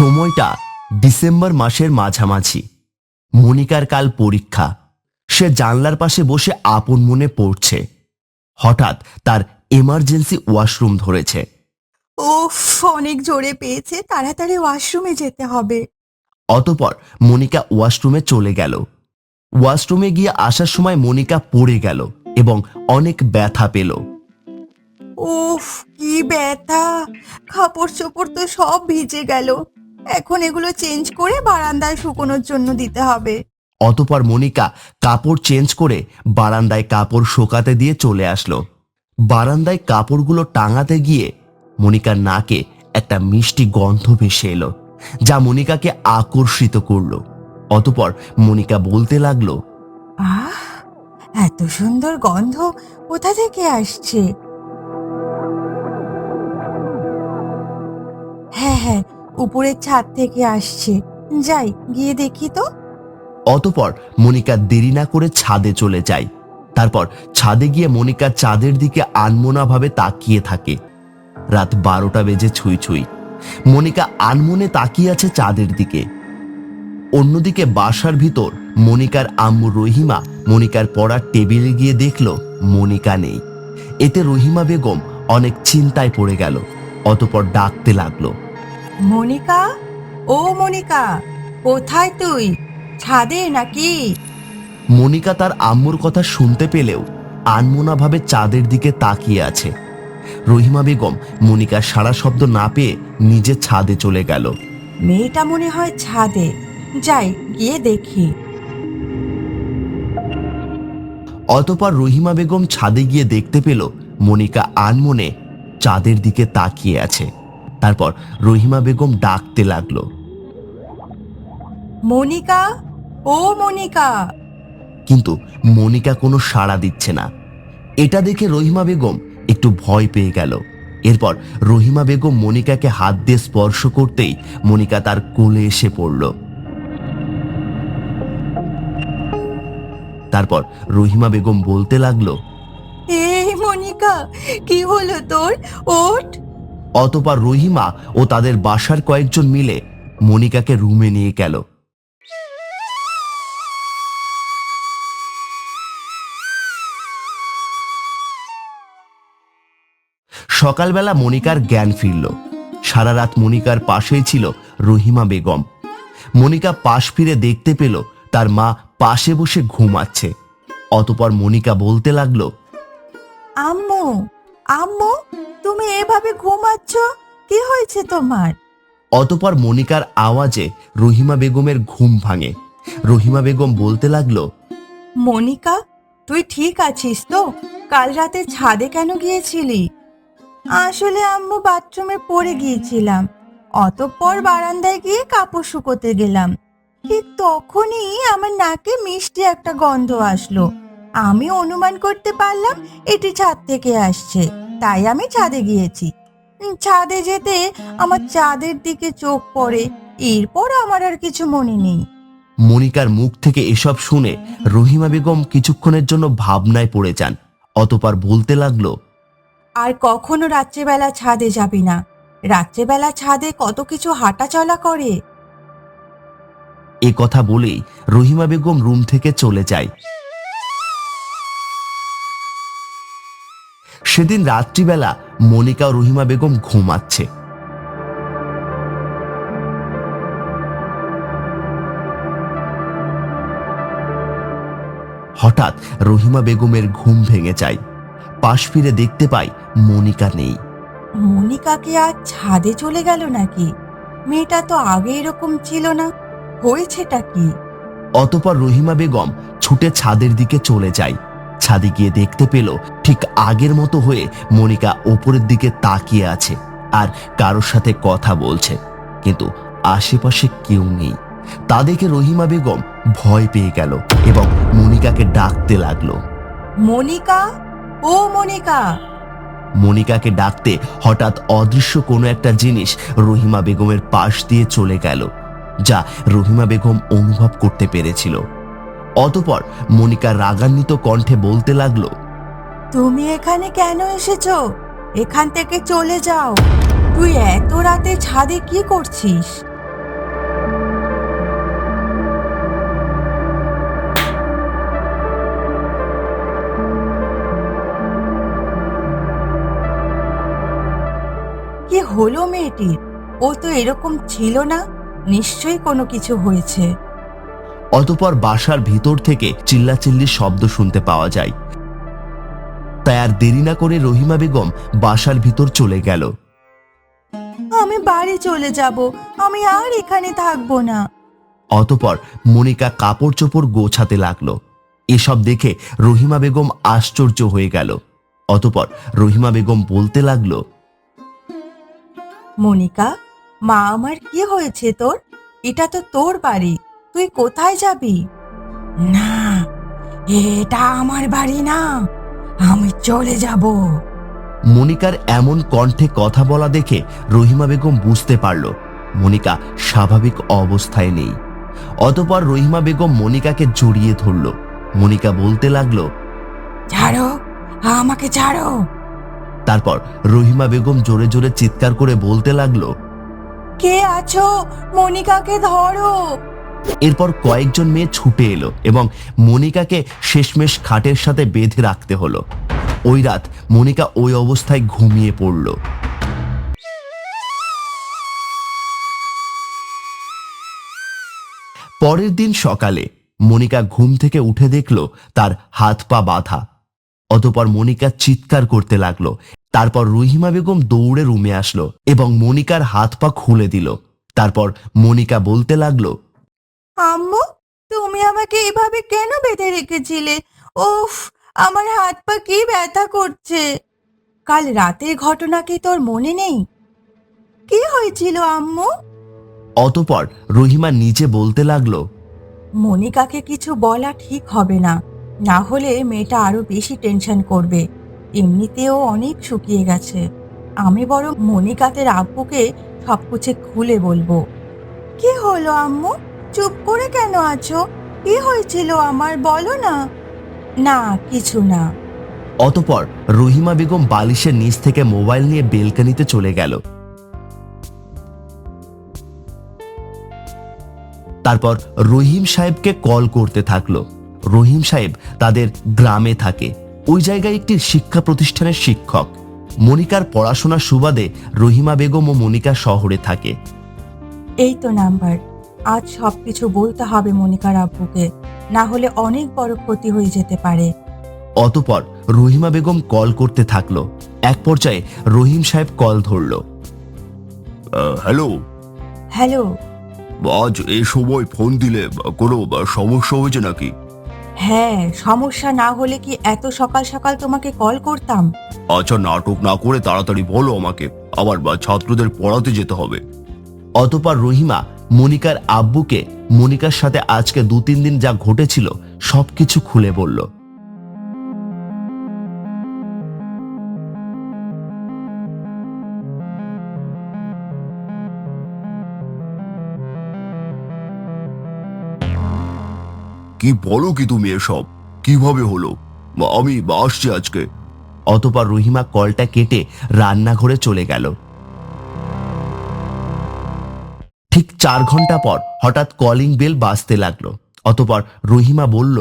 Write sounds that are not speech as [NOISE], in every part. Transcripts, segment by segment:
সময়টা ডিসেম্বর মাসের মাঝামাঝি। মনিকার কাল পরীক্ষা। সে জানলার পাশে বসে আপন মনে পড়ছে। হঠাৎ তার এমার্জেন্সি ওয়াশরুম ধরেছে। উফ অনেক জোরে পেয়েছে তাড়াতাড়ি ওয়াশরুমে যেতে হবে। অতপর মনিকা ওয়াশরুমে চলে গেল। ওয়াশরুমে গিয়ে আসার সময় মনিকা পড়ে গেল এবং অনেক ব্যথা পেল। উফ কি ব্যথা! কাপড় চোপড় তো সব ভিজে গেল। এখন এগুলো চেঞ্জ করে বারান্দায় শুকোনোর জন্য দিতে হবে। অতপর মনিকা কাপড় চেঞ্জ করে বারান্দায় কাপড় শোকাতে দিয়ে চলে আসলো। বারান্দায় কাপড়গুলো টাঙাতে গিয়ে মনিকার নাকে একটা মিষ্টি গন্ধ ভেসে এলো যা মনিকাকে আকর্ষিত করল। অতপর মনিকা বলতে লাগল আহ এত সুন্দর গন্ধ কোথা থেকে আসছে? উপরের ছাদ থেকে আসছে। যাই, গিয়ে দেখি তো। অতপর মনিকা দেরি না করে ছাদে চলে যায়। তারপর ছাদে গিয়ে মনিকা চাঁদের দিকে আনমোনাভাবে তাকিয়ে থাকে। রাত বারোটা বেজে ছুঁই ছুঁই। মনিকা আনমনে তাকিয়ে আছে চাঁদের দিকে। অন্যদিকে বাসার ভিতর মনিকার আম্মু রহিমা মনিকার পড়ার টেবিলে গিয়ে দেখল মনিকা নেই। এতে রহিমা বেগম অনেক চিন্তায় পড়ে গেল। অতপর ডাকতে লাগল মনিকা? ও মনিকা কোথায় তুই? ছাদে নাকি? মনিকা তার আম্মুর কথা শুনতে পেলেও আনমোনাভাবে চাঁদের দিকে তাকিয়ে আছে। রহিমা বেগম মনিকার সারা শব্দ না পেয়ে নিজে ছাদে চলে গেল। মেয়েটা মনে হয় ছাদে। যাই গিয়ে দেখি। অতপর রহিমা বেগম ছাদে গিয়ে দেখতে পেল মনিকা আনমনে চাঁদের দিকে তাকিয়ে আছে। তারপর রহিমা বেগম ডাকতে লাগল। মনিকা? ও মনিকা! কিন্তু মনিকা কোনো সাড়া দিচ্ছে না। এটা দেখে রহিমা বেগম একটু ভয় পেয়ে গেল। এরপর রহিমা বেগম মনিকাকে হাত দিয়ে স্পর্শ করতেই মনিকা তার কোলে এসে পড়ল। তারপর রহিমা বেগম বলতে লাগল এই মনিকা কি হলো তোর? ওঠ। অতপর রহিমা ও তাদের বাসার কয়েকজন মিলে মনিকাকে রুমে নিয়ে গেল। সকালবেলা মনিকার জ্ঞান ফিরল। সারা রাত মনিকার পাশেই ছিল রহিমা বেগম। মনিকা পাশ ফিরে দেখতে পেল তার মা পাশে বসে ঘুমাচ্ছে। অতপর মনিকা বলতে লাগল, আম্মু আম্মু তুমি এভাবে ঘুমাচ্ছ? কি হয়েছে তোমার? অতপর মনিকার আওয়াজে রহিমা বেগমের ঘুম ভাঙে। রহিমা বেগম বলতে লাগল মনিকা তুই ঠিক আছিস তো? কাল রাতে ছাদে কেন গিয়েছিলি? আসলে আম্মু বাথরুমে পড়ে গিয়েছিলাম। অতঃপর বারান্দায় গিয়ে কাপড় শুকোতে গেলাম। ঠিক তখনই আমার নাকে মিষ্টি একটা গন্ধ আসলো। আমি অনুমান করতে পারলাম এটি ছাদ থেকে আসছে। তাই আমি ছাদে গিয়েছি। ছাদে যেতে আমার চাঁদের দিকে চোখ পড়ে এরপর আমার আর কিছু মনে নেই। মনিকার মুখ থেকে এসব শুনে রহিমা বেগম কিছুক্ষণের জন্য ভাবনায় পড়ে যান। অতপর বলতে লাগল আর কখনো রাত্রেবেলা ছাদে যাবি না। রাত্রেবেলা ছাদে কত কিছু হাঁটা চলা করে। এ কথা বলেই রহিমা বেগম রুম থেকে চলে যায়। সেদিন রাত্রিবেলা মনিকা ও রহিমা বেগম ঘুমাচ্ছে। হঠাৎ রহিমা বেগমের ঘুম ভেঙে যায়। পাশ ফিরে দেখতে পাই মনিকা নেই। মনিকা কি আজ ছাদে চলে গেল নাকি? মেয়েটা তো আগে এরকম ছিল না। হয়েছেটা কি? অতপর রহিমা বেগম ছুটে ছাদের দিকে চলে যায়। ছাদে গিয়ে দেখতে পেল ঠিক আগের মতো হয়ে মনিকা ওপরের দিকে তাকিয়ে আছে আর কারোর সাথে কথা বলছে। কিন্তু আশেপাশে কেউ নেই। তা দেখে রহিমা বেগম ভয় পেয়ে গেল এবং মনিকাকে ডাকতে লাগল। মনিকা? ও মনিকা? মনিকাকে ডাকতে হঠাৎ অদৃশ্য কোনো একটা জিনিস রহিমা বেগমের পাশ দিয়ে চলে গেল যা রহিমা বেগম অনুভব করতে পেরেছিল। অতপর মনিকা রাগান্বিত কণ্ঠে বলতে লাগল, তুমি এখানে কেন এসেছ? এখান থেকে চলে যাও। তুই এত রাতে ছাদে কি করছিস? কি হলো মেয়েটির ও তো এরকম ছিল না? নিশ্চয়ই কোনো কিছু হয়েছে। অতপর বাসার ভিতর থেকে চিল্লাচিল্লির শব্দ শুনতে পাওয়া যায়। তাই আর দেরি না করে রহিমা বেগম বাসার ভিতর চলে গেল। আমি বাড়ি চলে যাব আমি আর এখানে থাকব না। অতপর মনিকা কাপড় চোপড় গোছাতে লাগল। এসব দেখে রহিমা বেগম আশ্চর্য হয়ে গেল। অতপর রহিমা বেগম বলতে লাগল মনিকা মা আমার কি হয়েছে তোর? এটা তো তোর বাড়ি। তুই কোথায় যাবি? না এটা আমার বাড়ি না। আমি চলে যাব। মনিকার এমন কণ্ঠে কথা বলা দেখে রহিমা বেগম বুঝতে পারল মনিকা স্বাভাবিক অবস্থায় নেই। অতপর রহিমা বেগম মনিকাকে জড়িয়ে ধরল। মনিকা বলতে লাগল ছাড়ো আমাকে ছাড়ো। তারপর রহিমা বেগম জোরে জোরে চিৎকার করে বলতে লাগল কে আছো? মনিকাকে ধরো। এরপর কয়েকজন মেয়ে ছুটে এলো এবং মনিকাকে শেষমেশ খাটের সাথে বেঁধে রাখতে হলো। ওই রাত মনিকা ওই অবস্থায় ঘুমিয়ে পড়ল। পরের দিন সকালে মনিকা ঘুম থেকে উঠে দেখল তার হাত পা বাঁধা। অতপর মনিকা চিৎকার করতে লাগল। তারপর রহিমা বেগম দৌড়ে রুমে আসলো এবং মনিকার হাত পা খুলে দিল। তারপর মনিকা বলতে লাগল আম্মু তুমি আমাকে এভাবে কেন বেঁধে রেখেছিলে? উফ আমার হাত পা কি ব্যথা করছে। কাল রাতের ঘটনা কি তোর মনে নেই? কি হয়েছিল আম্মু? অতপর রহিমা নিজে বলতে লাগল মনিকাকে কিছু বলা ঠিক হবে না। না হলে মেয়েটা আরও বেশি টেনশন করবে। এমনিতেও অনেক শুকিয়ে গেছে। আমি বরং মনিকাতের আব্বুকে সবকিছু খুলে বলব। কি হলো আম্মু? চুপ করে কেন আছো? কি হয়েছিল আমার বলো না। না কিছু না। অতপর রহিমা বেগম বালিশের নিচ থেকে মোবাইল নিয়ে বেলকানিতে চলে গেল। তারপর রহিম সাহেবকে কল করতে থাকল। রহিম সাহেব তাদের গ্রামে থাকে। ওই জায়গায় একটি শিক্ষা প্রতিষ্ঠানের শিক্ষক। মনিকার পড়াশোনার সুবাদে রহিমা বেগম ও মনিকা শহরে থাকে। এই তো নাম্বার। আজ সবকিছু বলতে হবে মনিকার আব্বুকে। না হলে অনেক বড় ক্ষতি হয়ে যেতে পারে। অতপর রহিমা বেগম কল করতে থাকল। এক পর্যায়ে রহিম সাহেব কল ধরল। হ্যালো? হ্যালো? আজ এই সময় ফোন দিলে কোনো সমস্যা হয়েছে নাকি? হ্যাঁ সমস্যা না হলে কি এত সকাল সকাল তোমাকে কল করতাম? আচ্ছা নাটক না করে তাড়াতাড়ি বলো আমাকে। আবার বা ছাত্রদের পড়াতে যেতে হবে। অতপর রহিমা মনিকার আব্বুকে মনিকার সাথে আজকে দু তিন দিন যা ঘটেছিল সবকিছু খুলে বলল। কি বলো কি তুমি এসব? কীভাবে হলো? আমি আসছি আজকে। অতপর রহিমা কলটা কেটে রান্নাঘরে চলে গেল। চার ঘণ্টা পর হঠাৎ কলিং বেল বাজতে লাগল। অতপর রহিমা বলল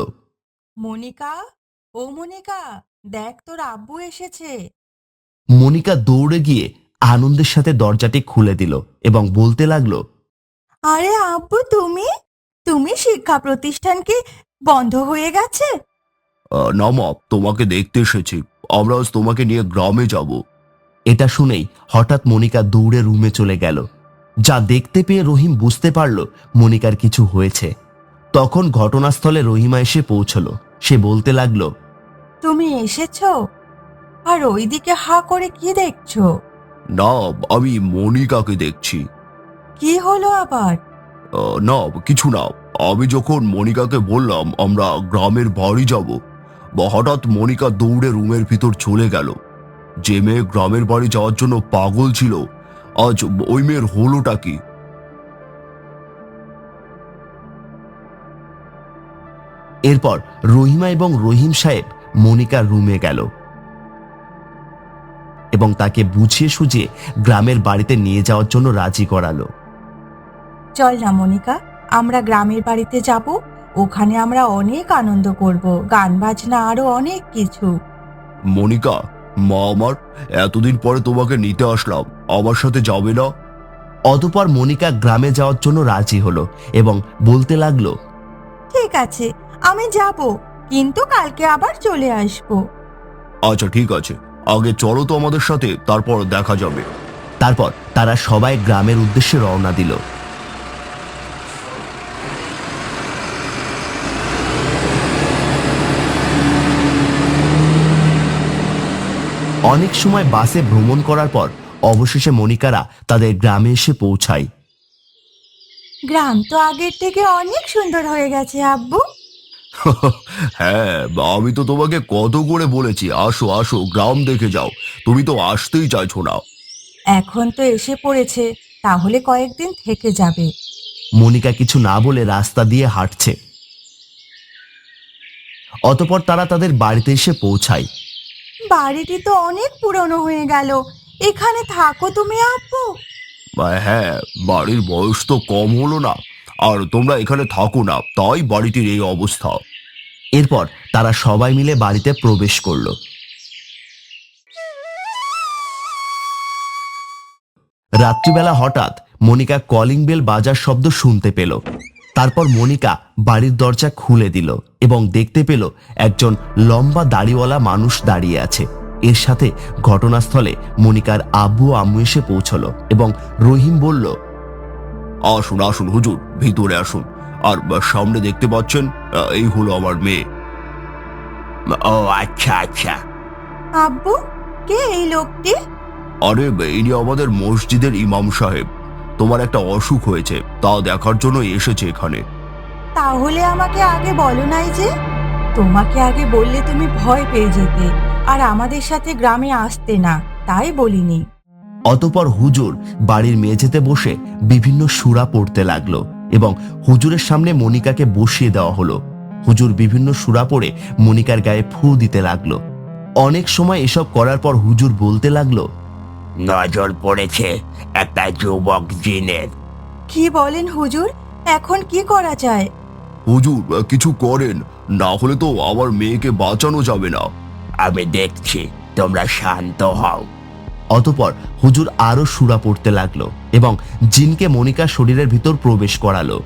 মনিকা ও মনিকা দেখ তোর আব্বু এসেছে। মনিকা দৌড়ে গিয়ে আনন্দের সাথে দরজাটি খুলে দিল এবং বলতে লাগল আরে আব্বু তুমি? তুমি শিক্ষা প্রতিষ্ঠান কি বন্ধ হয়ে গেছে? না মা তোমাকে দেখতে এসেছি। আমরা আজ তোমাকে নিয়ে গ্রামে যাব। এটা শুনেই হঠাৎ মনিকা দৌড়ে রুমে চলে গেল। যা দেখতে পেয়ে রহিম বুঝতে পারল মনিকার কিছু হয়েছে। তখন ঘটনাস্থলে রহিমা এসে পৌঁছলো। সে বলতে লাগল তুমি এসেছ? আর ওইদিকে হা করে কি দেখছ? না আমি মনিকাকে দেখছি। কি হলো আবার? না কিছু না। আমি যখন মনিকাকে বললাম আমরা গ্রামের বাড়ি যাব বা হঠাৎ মনিকা দৌড়ে রুমের ভিতর চলে গেল। যে মেয়ে গ্রামের বাড়ি যাওয়ার জন্য পাগল ছিল আজ ওই মেয়ের হলোটা কি? এরপর রহিমা এবং রহিম সাহেব মনিকার রুমে গেল। এবং তাকে বুঝিয়ে সুঝিয়ে গ্রামের বাড়িতে নিয়ে যাওয়ার জন্য রাজি করালো। চল না মনিকা আমরা গ্রামের বাড়িতে যাব ওখানে আমরা অনেক আনন্দ করব গান বাজনা আরও অনেক কিছু। মনিকা মা আমার এতদিন পরে তোমাকে নিতে আসলাম। আমার সাথে যাবে না? অতপর মনিকা গ্রামে যাওয়ার জন্য রাজি হলো এবং বলতে লাগল ঠিক আছে আমি যাব কিন্তু কালকে আবার চলে আসব। আচ্ছা ঠিক আছে। আগে চলো তো আমাদের সাথে তারপর দেখা যাবে। তারপর তারা সবাই গ্রামের উদ্দেশ্যে রওনা দিল। অনেক সময় বাসে ভ্রমণ করার পর অবশেষে মনিকারা তাদের গ্রামে এসে পৌঁছায়। গ্রাম তো আগের থেকে অনেক সুন্দর হয়ে গেছে আব্বু। [LAUGHS] হ্যাঁ আমি তো তোমাকে কত করে বলেছি। আসো আসো গ্রাম দেখে যাও। তুমি তো আসতেই চাইছো না। এখন তো এসে পড়েছে তাহলে কয়েকদিন থেকে যাবে। মনিকা কিছু না বলে রাস্তা দিয়ে হাঁটছে। অতপর তারা তাদের বাড়িতে এসে পৌঁছায়। বাড়িটি তো অনেক পুরনো হয়ে গেল। এখানে থাকো তুমি আপু হ্যাঁ বাড়ির বয়স তো কম হলো না। আর তোমরা এখানে থাকো না, তাই বাড়িটির এই অবস্থা। এরপর তারা সবাই মিলে বাড়িতে প্রবেশ করল। রাত্রিবেলা হঠাৎ মনিকা কলিং বেল বাজার শব্দ শুনতে পেল। তারপর মনিকা বাড়ির দরজা খুলে দিল এবং দেখতে পেল একজন লম্বা দাড়িওয়ালা মানুষ দাঁড়িয়ে আছে। এর সাথে ঘটনাস্থলে মনিকার আব্বু আম্মু এসে পৌঁছলো এবং রহিম বলল আসুন আসুন হুজুর ভিতরে আসুন। আর সামনে দেখতে পাচ্ছেন এই হলো আমার মেয়ে। ও আচ্ছা আচ্ছা। আব্বু কে এই লোকটি? আরে ইনি আমাদের মসজিদের ইমাম সাহেব। তোমার একটা অসুখ হয়েছে তা দেখার জন্য এসেছে এখানে। তাহলে আমাকে আগে বলো নাই যে তোমাকে আগে বললে তুমি ভয় পেয়ে যেতে আর আমাদের সাথে গ্রামে আসতে না তাই বলিনি। অতপর হুজুর বাড়ির মেঝেতে বসে বিভিন্ন সুরা পড়তে লাগল এবং হুজুরের সামনে মনিকাকে বসিয়ে দেওয়া হলো। হুজুর বিভিন্ন সুরা পড়ে মনিকার গায়ে ফু দিতে লাগল। অনেক সময় এসব করার পর হুজুর বলতে লাগল নজর পড়েছে একটা যুবক জিনের। কি বলেন হুজুর? এখন কি করা যায়? হুজুর কিছু করেন। না হলে তো আমার মেয়েকে বাঁচানো যাবে না। আমি দেখছি তোমরা শান্ত হও। অতপর হুজুর আরও সুরা পড়তে লাগল এবং জিনকে মনিকার শরীরের ভিতর প্রবেশ করালো।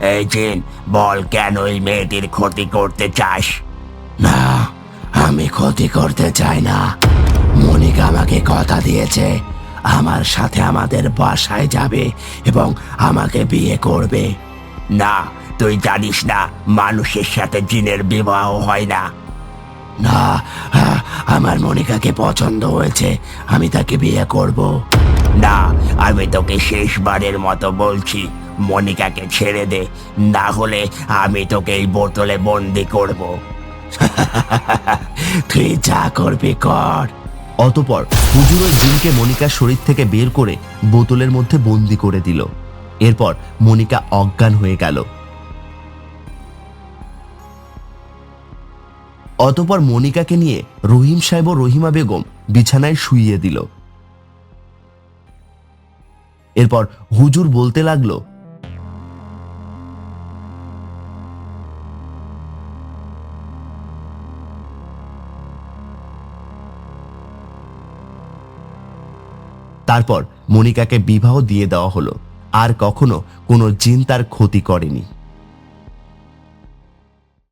এই জিন বল কেন এই মেয়েটির ক্ষতি করতে চাস? না আমি ক্ষতি করতে চাই না। মনিকা আমাকে কথা দিয়েছে। আমার সাথে আমাদের বাসায় যাবে এবং আমাকে বিয়ে করবে। না, তুই জানিস না, মানুষের সাথে জিনের বিবাহ হয় না। না আমার মনিকাকে পছন্দ হয়েছে, আমি তাকে বিয়ে করব। না, আমি তোকে শেষবারের মতো বলছি, মনিকাকে ছেড়ে দে, না হলে আমি তোকে এই বোতলে বন্দি করব। [LAUGHS] তুই যা করবি কর। অতপর হুজুর ওই জিনকে মনিকার শরীর থেকে বের করে বোতলের মধ্যে বন্দি করে দিল। এরপর মনিকা অজ্ঞান হয়ে গেল। অতপর মনিকাকে নিয়ে রহিম সাহেব ও রহিমা বেগম বিছানায় শুইয়ে দিল। এরপর হুজুর বলতে লাগল তারপর মনিকাকে বিবাহ দিয়ে দেওয়া হলো। আর কখনো কোনো জিন তার ক্ষতি করেনি।